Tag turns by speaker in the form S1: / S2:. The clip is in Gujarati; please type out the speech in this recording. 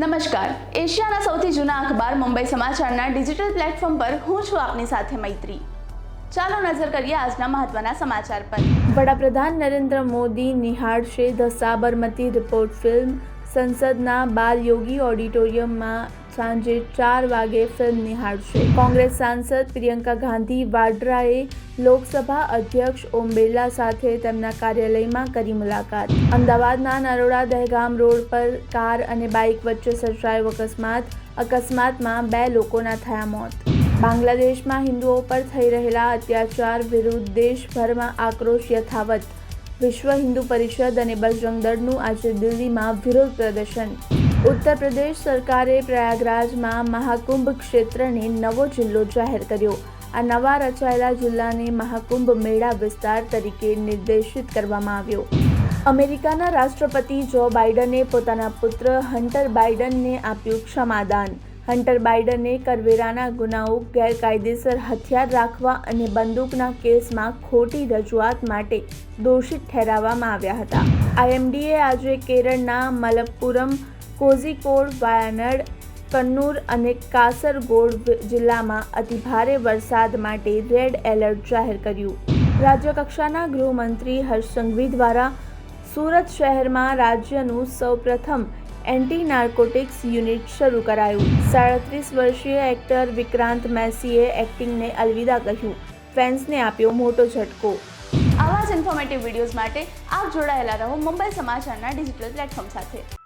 S1: નમસ્કાર. એશિયાના સૌથી જૂના અખબાર મુંબઈ સમાચારના ડિજિટલ પ્લેટફોર્મ પર હું છું આપની સાથે મૈત્રી. ચાલો નજર કરીએ આજના મહત્વના સમાચાર પર. વડાપ્રધાન નરેન્દ્ર મોદી નિહાળશે ધ સાબરમતી રિપોર્ટ ફિલ્મ સંસદના બાલ યોગી ઓડિટોરિયમમાં સાંજે ચાર વાગે ફિલ્મ નિહાળશે. કોંગ્રેસ સાંસદ પ્રિયંકા ગાંધી વાડ્રાએ લોકસભા અધ્યક્ષ ઓમ બિરલા સાથે તેમના કાર્યાલયમાં કરી મુલાકાત. અમદાવાદના નરોડા દહેગામ રોડ પર કાર અને બાઇક વચ્ચે સર્જાયો અકસ્માત. અકસ્માતમાં બે લોકોના થયા મોત. બાંગ્લાદેશમાં હિન્દુઓ પર થઈ રહેલા અત્યાચાર વિરુદ્ધ દેશભરમાં આક્રોશ યથાવત. વિશ્વ હિન્દુ પરિષદ અને બજરંગ દળનું આજે દિલ્હીમાં વિરોધ પ્રદર્શન. ઉત્તર પ્રદેશ સરકારે પ્રયાગરાજમાં મહાકુંભ ક્ષેત્રને નવો જિલ્લો જાહેર કર્યો. આ નવા રચાયેલા જિલ્લાને મહાકુંભ મેળા વિસ્તાર તરીકે નિર્દેશિત કરવામાં આવ્યો. અમેરિકાના રાષ્ટ્રપતિ જો બાઇડને પોતાના પુત્ર હન્ટર બાઇડનને આપ્યું ક્ષમાદાન. હન્ટર બાઇડને કરવેરાના ગુનાઓ, ગેરકાયદેસર હથિયાર રાખવા અને બંદૂકના કેસમાં ખોટી રજૂઆત માટે દોષિત ઠેરાવવામાં આવ્યા હતા. આઈએમડીએ આજે કેરળના મલપ્પુરમ કોઝિકોડ, વાયનાડ, કન્નૂર અને કાસરગોડ જિલ્લામાં અતિભારે વરસાદ માટે રેડ એલર્ટ જાહેર કર્યું. રાજ્યકક્ષાના ગૃહમંત્રી હર્ષ સંઘવી દ્વારા સુરત શહેરમાં રાજ્યનું સૌપ્રથમ એન્ટી નાર્કોટિક્સ યુનિટ શરૂ કરાયું. સાડત્રીસ વર્ષીય એક્ટર વિક્રાંત મેસીએ એક્ટિંગને અલવિદા કહ્યું. ફેન્સને આપ્યો મોટો ઝટકો. આવા જ ઇન્ફોર્મેટિવ વિડીયોઝ માટે આપ જોડાયેલા રહો મુંબઈ સમાચારના ડિજિટલ પ્લેટફોર્મ સાથે.